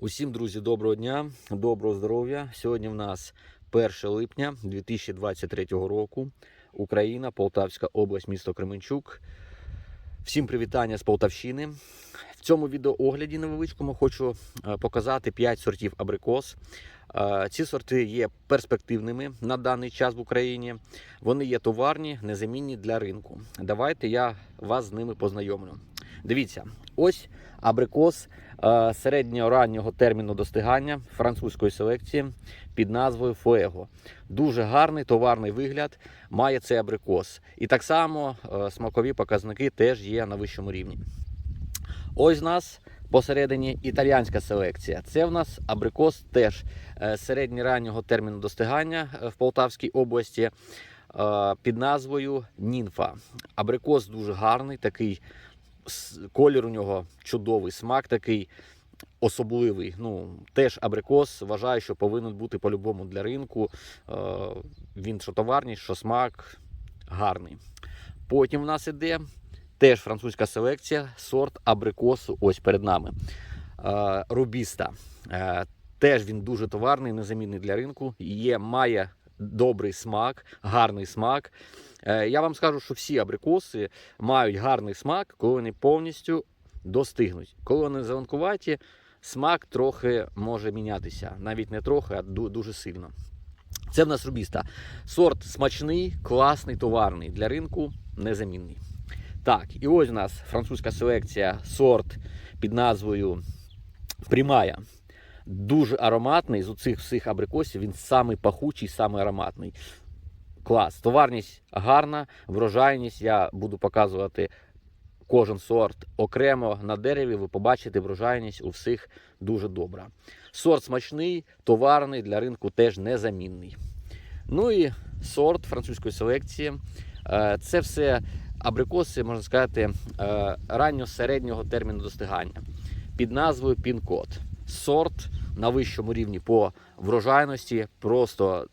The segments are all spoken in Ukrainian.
Усім, друзі, доброго дня, доброго здоров'я. Сьогодні в нас 1 липня 2023 року. Україна, Полтавська область, місто Кременчук. Всім привітання з Полтавщини. В цьому відеоогляді невеличкому хочу е, показати 5 сортів абрикос. Е, Ці сорти є перспективними на даний час в Україні. Вони є товарні, незамінні для ринку. Давайте я вас з ними познайомлю. Дивіться, ось абрикос середньо-раннього терміну достигання французької селекції під назвою Фуего. Дуже гарний товарний вигляд має цей абрикос. І так само е, смакові показники теж є на вищому рівні. Ось нас посередині італіянська селекція. Це в нас абрикос теж е, середньораннього терміну достигання е, в Полтавській області під назвою Нінфа. Абрикос дуже гарний, такий колір у нього чудовий, смак такий особливий. Ну, теж абрикос вважаю, що повинен бути по-любому для ринку. Е, Він що товарний, що смак гарний. Потім в нас іде теж французька селекція, сорт абрикосу. Ось перед нами. Е, Рубіста. Е, Теж він дуже товарний, незамінний для ринку. Є, має добрий смак, гарний смак. Е, Я вам скажу, що всі абрикоси мають гарний смак, коли вони повністю достигнуть. Коли вони зеленкуваті, смак трохи може мінятися. Навіть не трохи, а дуже сильно. Це в нас рубіста. Сорт смачний, класний, товарний. Для ринку незамінний. Так, і ось у нас французька селекція, сорт під назвою Прімая. Дуже ароматний. З оцих всіх абрикосів він самий пахучий, самий ароматний. Клас. Товарність гарна, врожайність. Я буду показувати кожен сорт окремо на дереві. Ви побачите врожайність у всіх дуже добра. Сорт смачний, товарний, для ринку теж незамінний. Ну і сорт французької селекції. Е, Це все абрикоси, можна сказати, е, ранньо-середнього терміну достигання під назвою Пін-код. Сорт на вищому рівні по врожайності, просто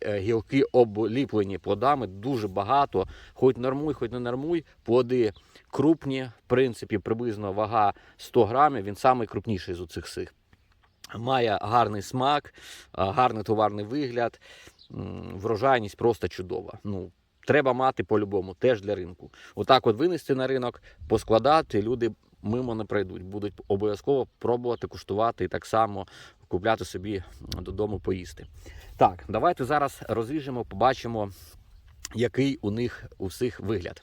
е, гілки обліплені плодами, дуже багато. Хоч нормуй, хоч не нормуй, плоди крупні, в принципі, приблизно вага 100 грамів, він самий крупніший з оцих всіх. Має гарний смак, гарний товарний вигляд, врожайність просто чудова. Ну, треба мати по-любому, теж для ринку. Отак от винести на ринок, поскладати, люди мимо не пройдуть. Будуть обов'язково пробувати, куштувати і так само купляти собі додому поїсти. Так, давайте зараз розріжемо, побачимо, який у них у всіх вигляд.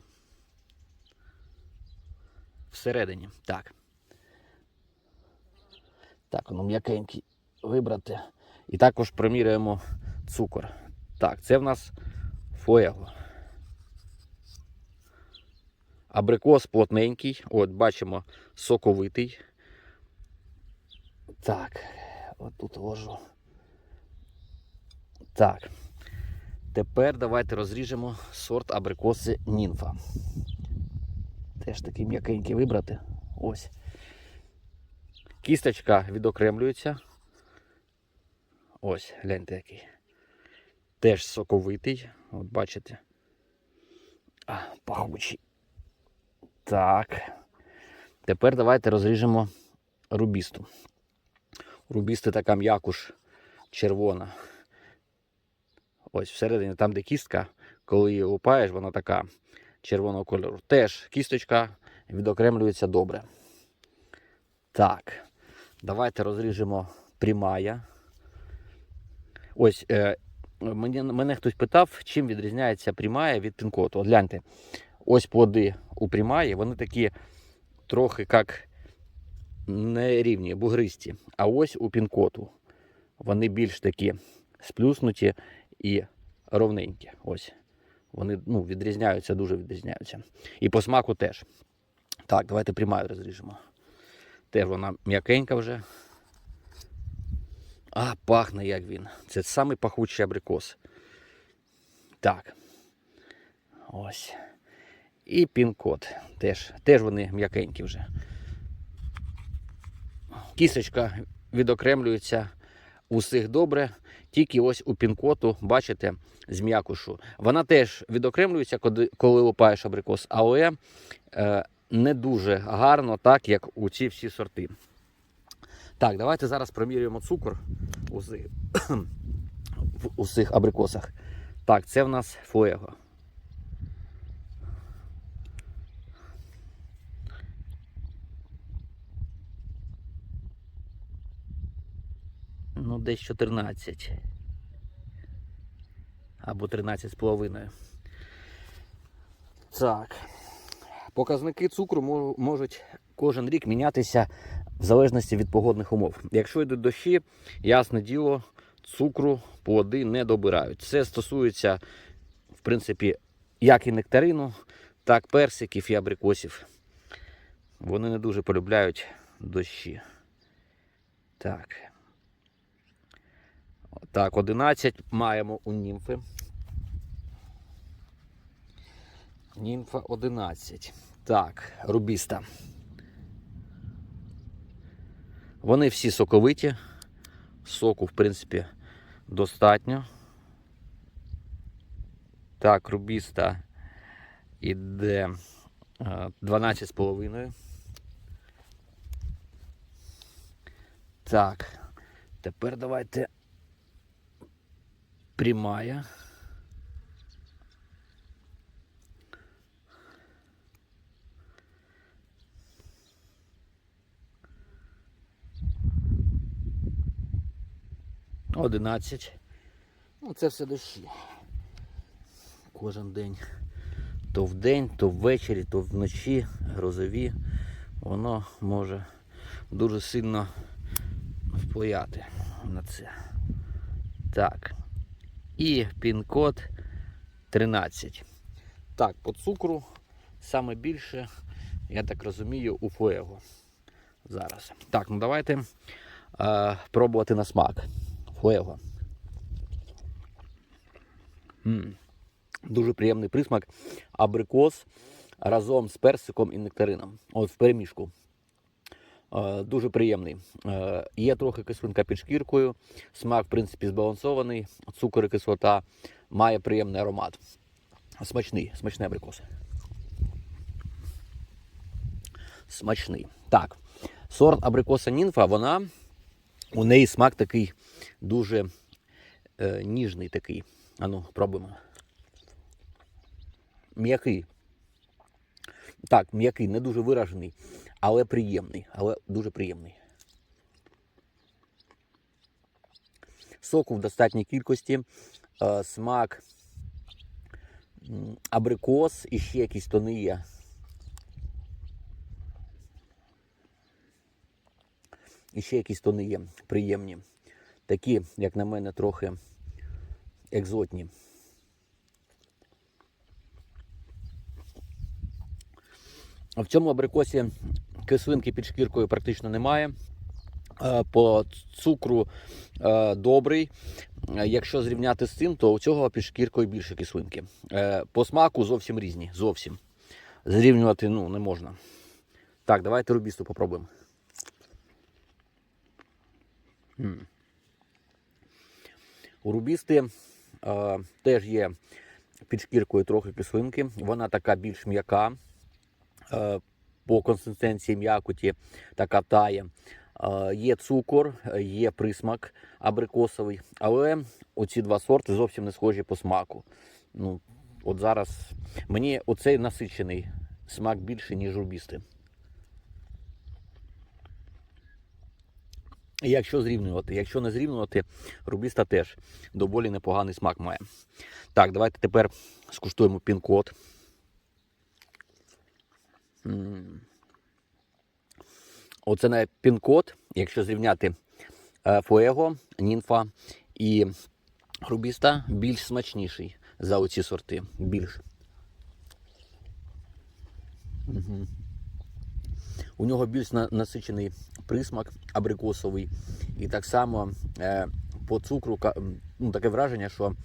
Всередині. Так. Так, воно м'якенький вибрати. І також приміряємо цукор. Так, це в нас фуего. Абрикос плотненький. От, бачимо, соковитий. Так, от тут ложу. Так. Тепер давайте розріжемо сорт абрикоси нінфа. Теж такий м'якенький вибрати. Ось. Кісточка відокремлюється. Ось, гляньте який. Теж соковитий. От бачите. А, пахучий. Так. Тепер давайте розріжемо рубісту. Рубісти така м'якуш червона. Ось всередині, там, де кістка, коли її лупаєш, вона така червоного кольору. Теж кісточка відокремлюється добре. Так. Давайте розріжемо прямая. Ось е, мені, мене хтось питав, чим відрізняється прямая від пінкоту. От гляньте, ось плоди у прямаї, вони такі трохи як нерівні, бугристі. А ось у пінкоту вони більш такі сплюснуті і ровненькі. Ось. Вони ну, відрізняються, дуже відрізняються. І по смаку теж. Так, давайте прямаю розріжемо. Теж вона м'якенька вже. А, пахне як він. Це самий пахучий абрикос. Так. Ось. І пін-код. Теж, теж вони м'якенькі вже. Кісточка відокремлюється усіх добре. Тільки ось у пінкоту, бачите, з м'якушу. Вона теж відокремлюється, коли, лупаєш абрикос, але е, не дуже гарно, так як у ці всі сорти. Так, давайте зараз промірюємо цукор у цих, абрикосах. Так, це в нас фуего. Десь 14. Або 13 з половиною. Так. Показники цукру можуть кожен рік мінятися в залежності від погодних умов. Якщо йдуть дощі, ясне діло, цукру плоди не добирають. Це стосується, в принципі, як і нектарину, так персиків і абрикосів. Вони не дуже полюбляють дощі. Так. Так, 11 маємо у німфи. Німфа 11. Так, рубіста. Вони всі соковиті. Соку, в принципі, достатньо. Так, рубіста іде е, 12,5. Так, тепер давайте прямая. Одинадцять. Ну, це все дощі. Кожен день. То вдень, то ввечері, то вночі, грозові. Воно може дуже сильно впливати на це. Так. І пін-код 13. Так, по цукру саме більше, я так розумію, у фуего. Зараз. Так, ну давайте е, пробувати на смак. Фуего. м Дуже приємний присмак. Абрикос разом з персиком і нектарином. От в перемішку. Дуже приємний. Е, Є трохи кислинка під шкіркою. Смак, в принципі, збалансований. Цукор і кислота має приємний аромат. Смачний, смачний абрикос. Смачний. Так. Сорт абрикоса нінфа, вона у неї смак такий дуже е, ніжний такий. Ану, пробуємо. М'який. Так, м'який, не дуже виражений, але приємний. Але дуже приємний. Соку в достатній кількості. Е, смак абрикос і ще якісь тони є. І ще якісь тони є приємні. Такі, як на мене, трохи екзотні. В цьому абрикосі кислинки під шкіркою практично немає. Е, По цукру е, добрий. Е, Якщо зрівняти з цим, то у цього під шкіркою більше кислинки. По смаку зовсім різні. Зовсім. Зрівнювати ну, не можна. Так, давайте рубісту попробуємо. У рубісти теж є під шкіркою трохи кислинки. Вона така більш м'яка. По консистенції м'якоті така тає. Є цукор, є присмак абрикосовий, але оці два сорти зовсім не схожі по смаку. Ну, от зараз мені оцей насичений смак більше, ніж рубісти. Якщо зрівнювати, якщо не зрівнювати, рубіста теж доволі непоганий смак має. Так, давайте тепер скуштуємо пін-код. Оце на пін-код, якщо зрівняти Фуего, Нінфа і Рубіста, більш смачніший за оці сорти. Більш. Угу. У нього більш на- насичений присмак абрикосовий. І так само е, по цукру ну, таке враження, що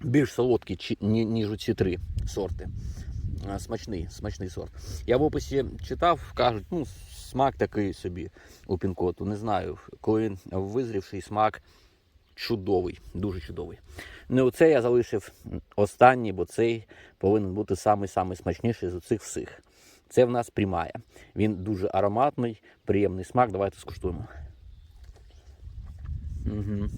більш солодкий, ніж у ці три сорти. Е, Смачний, смачний сорт. Я в описі читав, кажуть, ну, смак такий собі у пінкоту. Не знаю, коли визрівший смак чудовий, дуже чудовий. Ну, оце я залишив останній, бо цей повинен бути самий-самий смачніший з цих всіх. Це в нас прямая. Він дуже ароматний, приємний смак. Давайте скуштуємо. Угу.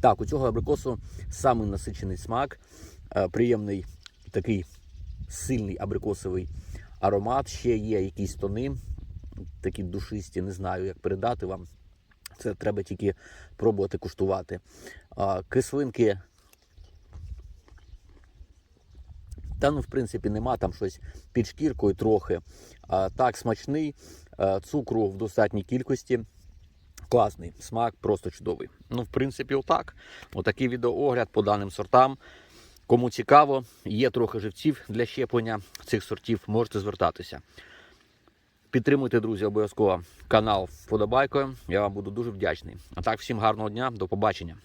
Так, у цього абрикосу самий насичений смак, е, приємний такий сильний абрикосовий аромат. Ще є якісь тони, такі душисті, не знаю, як передати вам. Це треба тільки пробувати куштувати. А, Кислинки. Та ну, в принципі, нема там щось під шкіркою трохи. А, так, смачний, а, цукру в достатній кількості. Класний, смак просто чудовий. Ну, в принципі, отак. Отакий відеоогляд по даним сортам. Кому цікаво, є трохи живців для щеплення цих сортів, можете звертатися. Підтримуйте, друзі, обов'язково канал вподобайкою. Я вам буду дуже вдячний. А так, всім гарного дня, до побачення.